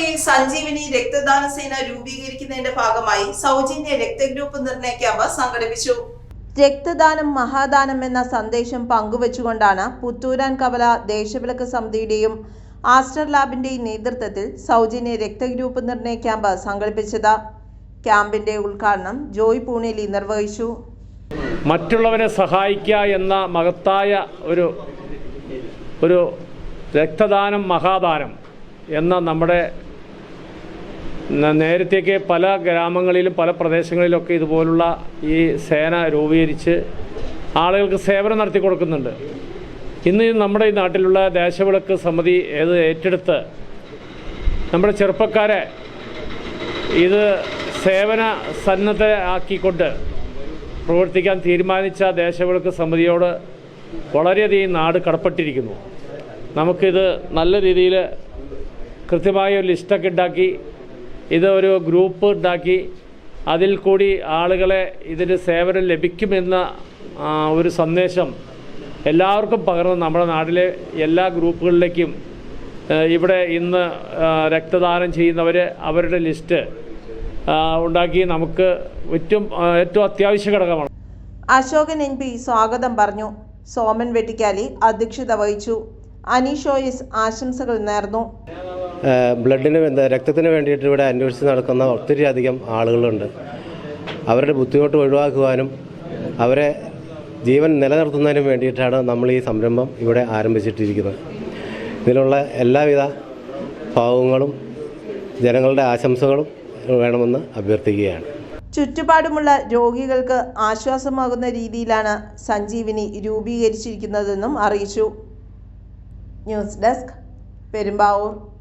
നഗരസഭയിൽ സഞ്ജീവനി രക്തദാന സേന രൂപീകരിക്കുന്നതിന്റെ ഭാഗമായി സൗജന്യ രക്തഗ്രൂപ്പ് നിർണയ ക്യാമ്പ് സംഘടിപ്പിച്ചു. രക്തദാനം മഹാദാനം എന്ന സന്ദേശം പങ്കുവച്ചുകൊണ്ടാണ് പുത്തൂരാൻ കവല ദേശവിളക്ക് സമിതിയുടെയും ആസ്റ്റർ ലാബിന്റെയും നേതൃത്വത്തിൽ സൗജന്യ രക്തഗ്രൂപ്പ് നിർണയ ക്യാമ്പ് സംഘടിപ്പിച്ചത്. ക്യാമ്പിന്റെ ഉദ്ഘാടനം ജോയ് പൂണേലി നിർവഹിച്ചു. മറ്റുള്ളവരെ സഹായിക്കുക എന്ന മഹത്തായ ഒരു ഒരു രക്തദാനം മഹാദാനം എന്ന നമ്മുടെ നേരത്തേക്ക് പല ഗ്രാമങ്ങളിലും പല പ്രദേശങ്ങളിലൊക്കെ ഇതുപോലുള്ള ഈ സേന രൂപീകരിച്ച് ആളുകൾക്ക് സേവനം നടത്തി കൊടുക്കുന്നുണ്ട്. ഇന്ന് നമ്മുടെ ഈ നാട്ടിലുള്ള ദേശവിളക്ക് സമിതി ഏത് ഏറ്റെടുത്ത് നമ്മുടെ ചെറുപ്പക്കാരെ ഇത് സേവന സന്നദ്ധ ആക്കിക്കൊണ്ട് പ്രവർത്തിക്കാൻ തീരുമാനിച്ച ദേശവിളക്ക് സമിതിയോട് വളരെയധികം നാട് കടപ്പെട്ടിരിക്കുന്നു. നമുക്കിത് നല്ല രീതിയിൽ കൃത്യമായ ഒരു ലിസ്റ്റൊക്കെ ഉണ്ടാക്കി ഇത് ഒരു ഗ്രൂപ്പ് ഉണ്ടാക്കി അതിൽ കൂടി ആളുകളെ ഇതിന് സേവനം ലഭിക്കുമെന്ന ഒരു സന്ദേശം എല്ലാവർക്കും പകർന്ന് നമ്മുടെ നാട്ടിലെ എല്ലാ ഗ്രൂപ്പുകളിലേക്കും ഇവിടെ ഇന്ന് രക്തദാനം ചെയ്യുന്നവർ അവരുടെ ലിസ്റ്റ് ഉണ്ടാക്കി നമുക്ക് ഏറ്റവും ഏറ്റവും അത്യാവശ്യ ഘടകമാണ്. അശോകൻ എൻ പി സ്വാഗതം പറഞ്ഞു. സോമൻ വെട്ടിക്കാലി അധ്യക്ഷത വഹിച്ചു. അനീഷോയിസ് ആശംസകൾ നേർന്നു. ബ്ലഡിന് രക്തത്തിന് വേണ്ടിയിട്ട് ഇവിടെ അന്വേഷിച്ച് നടക്കുന്ന ഒത്തിരി അധികം ആളുകളുണ്ട്. അവരുടെ ബുദ്ധിമുട്ട് ഒഴിവാക്കുവാനും അവരെ ജീവൻ നിലനിർത്തുന്നതിനും വേണ്ടിയിട്ടാണ് നമ്മൾ ഈ സംരംഭം ഇവിടെ ആരംഭിച്ചിട്ടിരിക്കുന്നത്. ഇതിലുള്ള എല്ലാവിധ ഭാവങ്ങളും ജനങ്ങളുടെ ആശംസകളും വേണമെന്ന് അഭ്യർത്ഥിക്കുകയാണ്. ചുറ്റുപാടുമുള്ള രോഗികൾക്ക് ആശ്വാസമാകുന്ന രീതിയിലാണ് സഞ്ജീവിനി രൂപീകരിച്ചിരിക്കുന്നതെന്നും അറിയിച്ചു. News desk Perumbavoor.